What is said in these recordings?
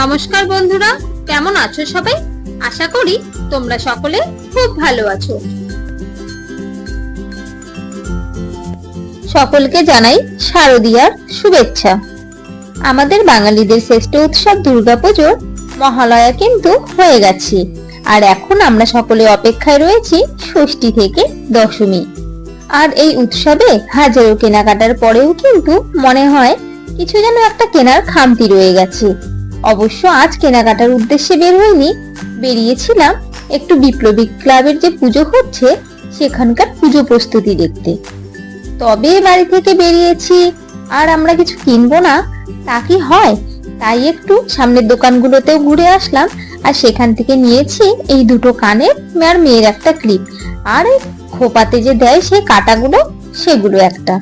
নমস্কার বন্ধুরা, কেমন আছো সবাই? আশা করি তোমরা সকলে খুব ভালো আছো। সকলকে জানাই শারদীয়ার শুভেচ্ছা। আমাদের বাঙালিদের শ্রেষ্ঠ উৎসব দুর্গাপুজোর মহালয়া কিন্তু হয়ে গেছে। আর এখন আমরা সকলে অপেক্ষায় রয়েছি ষষ্ঠী থেকে দশমী। আর এই উৎসবে হাজারো কেনাকাটার পরেও কিন্তু মনে হয় কিছু যেন একটা কেনার খামতি রয়ে গেছে। অবশ্য আজ কেনাকাটার উদ্দেশ্যে বের হইনি, বেরিয়েছিলাম একটু বিপ্লবী ক্লাবের যে পুজো হচ্ছে, সেখানকার পুজো প্রস্তুতি দেখতে। তবে বাড়ি থেকে বেরিয়েছি, আর আমরা কিছু কিনবো না, তা কি হয়? তাই একটু সামনের দোকানগুলোতেও ঘুরে আসলাম, আর সেখান থেকে নিয়েছি এই দুটো কানের আর মেয়ের একটা ক্লিপ। আর খোপাতে যে দেয় সেই কাটাগুলো, সেগুলো একটা।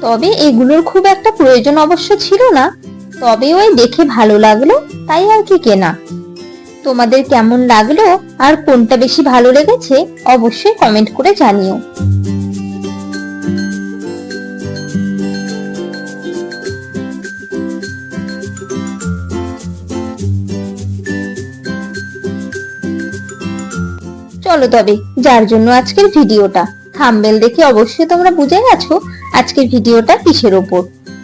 তবে এগুলোর খুব একটা প্রয়োজন অবশ্য ছিল না তবে ওই দেখে ভালো লাগল, তাই আর কি কেনা। তোমাদের কেমন লাগল আর কোনটা বেশি ভালো লেগেছে অবশ্যই কমেন্ট করে জানিও। চলো তবে, যার জন্য আজকের ভিডিওটা। থাম্বেল দেখে অবশ্যই তোমরা বুঝে গেছো আজকের ভিডিওটা কিসের ওপর।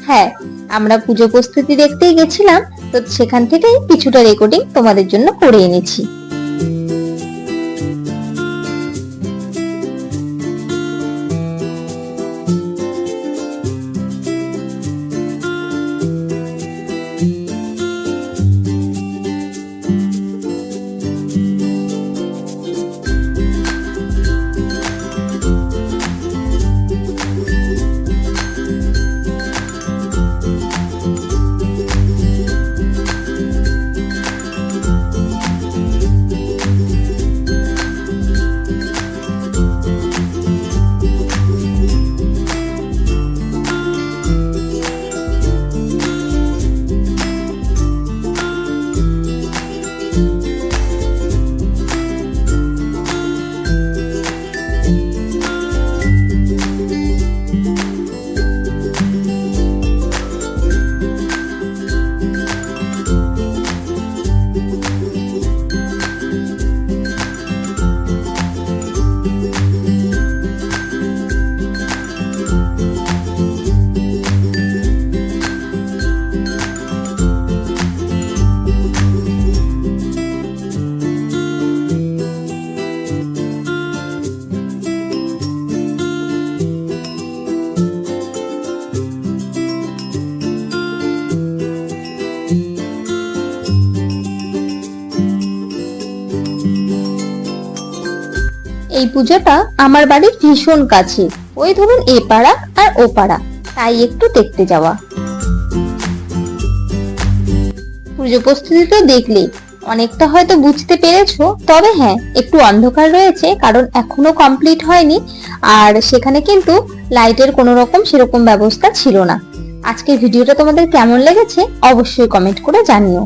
হ্যাঁ আমরা পুজো প্রস্তুতি দেখতেই গেছিলাম তো সেখান থেকেই কিছুটা রেকর্ডিং তোমাদের জন্য করে এনেছি। এই পুজোটা আমার বাড়ির ভীষণ কাছে। ওই ধরুন এ পাড়া আর ও পাড়া, তাই একটু দেখতে যাওয়া। পুজো প্রস্তুতি তো দেখলে অনেকটা হয়তো বুঝতে পেরেছ, তবে হ্যাঁ একটু অন্ধকার রয়েছে, কারণ এখনও কমপ্লিট হয়নি, আর সেখানে কিন্তু লাইটের কোনো রকম সেরকম ব্যবস্থা ছিল না। আজকের ভিডিওটা তোমাদের কেমন লেগেছে, অবশ্যই কমেন্ট করে জানিও।